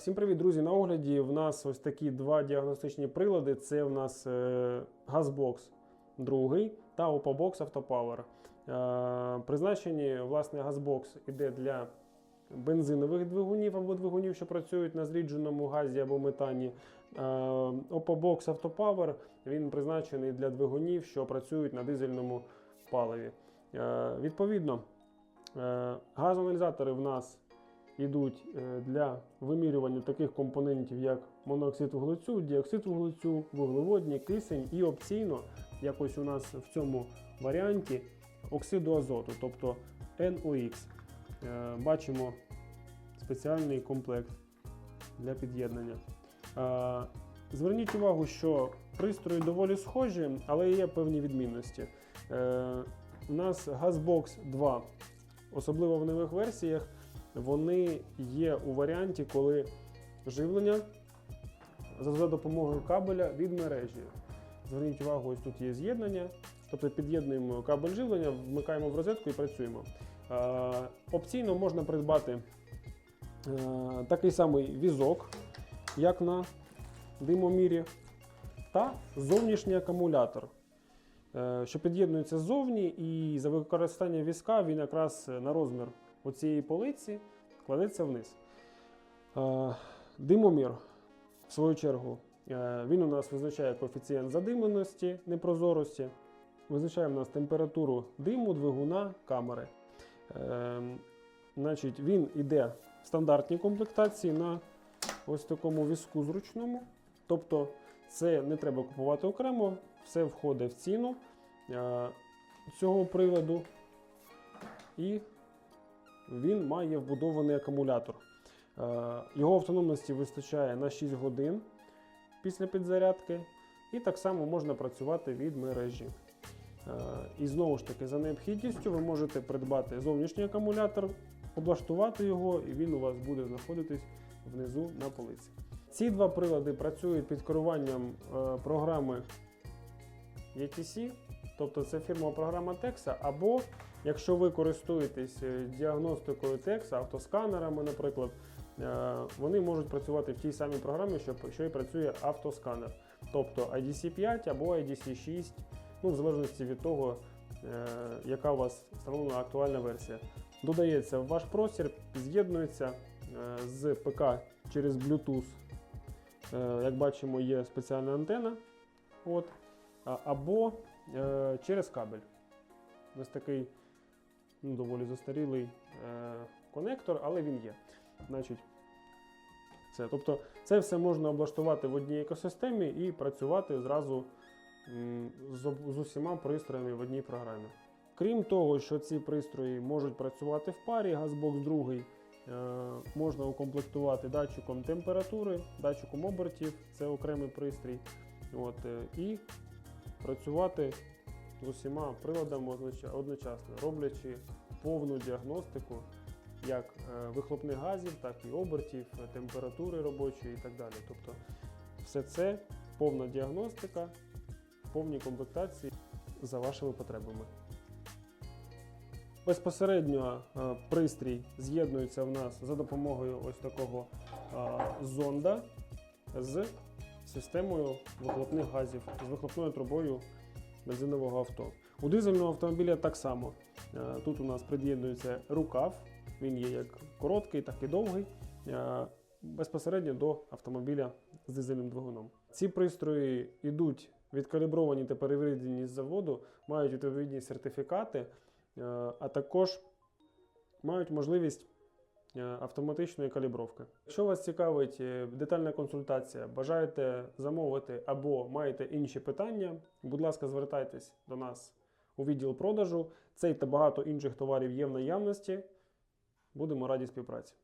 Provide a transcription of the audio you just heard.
Всім привіт, друзі! На огляді в нас ось такі два діагностичні прилади. Це в нас е, Газбокс другий та Oppobox Autopower. Е, призначені, власне, Газбокс іде для бензинових двигунів або двигунів, що працюють на зрідженому газі або метані. Е, Oppobox Autopower він призначений для двигунів, що працюють на дизельному паливі. Відповідно, газоаналізатори в нас йдуть е, для вимірювання таких компонентів, як моноксид вуглецю, діоксид вуглецю, вуглеводні, кисень і опційно, як ось у нас в цьому варіанті, оксиду азоту, тобто NOx. Е, Бачимо спеціальний комплект для під'єднання. Е, Зверніть увагу, що пристрої доволі схожі, але є певні відмінності. У нас Газбокс 2, особливо в нових версіях, вони є у варіанті, коли живлення за допомогою кабеля від мережі. Зверніть увагу, ось тут є з'єднання, тобто під'єднуємо кабель живлення, вмикаємо в розетку і працюємо. Опційно можна придбати е, такий самий візок, як на димомірі, та зовнішній акумулятор, е, що під'єднується ззовні, і за використання візка він якраз на розмір оцієї полиці кладеться вниз. Е, Димомір, в свою чергу, е, він у нас визначає коефіцієнт задимленості, непрозорості, визначає в нас температуру диму, двигуна, камери. Е, Значить, він йде в стандартній комплектації на ось такому візку зручному. Тобто це не треба купувати окремо, все входить в ціну цього приладу. І він має вбудований акумулятор. Е, Його автономності вистачає на 6 годин після підзарядки, і так само можна працювати від мережі. Е, І знову ж таки, за необхідністю, ви можете придбати зовнішній акумулятор, облаштувати його, і він у вас буде знаходитись внизу на полиці. Ці два прилади працюють під керуванням е, програми ETC, тобто це фірмова програма Texa, або якщо ви користуєтесь е, діагностикою Texa, автосканерами, наприклад, е, вони можуть працювати в тій самій програмі, що, і працює автосканер, тобто IDC 5 або IDC 6, ну, в залежності від того, е, яка у вас встановлена актуальна версія. Додається в ваш простір, з'єднується з ПК через Bluetooth. Як бачимо, є спеціальна антена. От, або е, через кабель. Ось такий ну, доволі застарілий е, конектор, але він є. Значить, це, тобто, це все можна облаштувати в одній екосистемі і працювати зразу з, з усіма пристроями в одній програмі. Крім того, що ці пристрої можуть працювати в парі, Газбокс 2 е, можна укомплектувати датчиком температури, датчиком обертів, це окремий пристрій. От, е, і працювати з усіма приладами одночасно, роблячи повну діагностику як е, вихлопних газів, так і обертів, е, температури робочої і так далі. Тобто все це повна діагностика, в повній комплектації за вашими потребами. Безпосередньо е, пристрій з'єднується в нас за допомогою ось такого зонда з системою вихлопних газів, з вихлопною трубою бензинового авто. У дизельного автомобіля так само. Е, Тут у нас під'єднується рукав, він є як короткий, так і довгий. е, Безпосередньо до автомобіля з дизельним двигуном. Ці пристрої йдуть відкалібровані та переведені з заводу, мають відповідні сертифікати, е, а також мають можливість автоматичної калібровки. Якщо вас цікавить е, детальна консультація, бажаєте замовити або маєте інші питання, будь ласка, звертайтесь до нас у відділ продажу. Цей та багато інших товарів є в наявності. Будемо раді співпраці.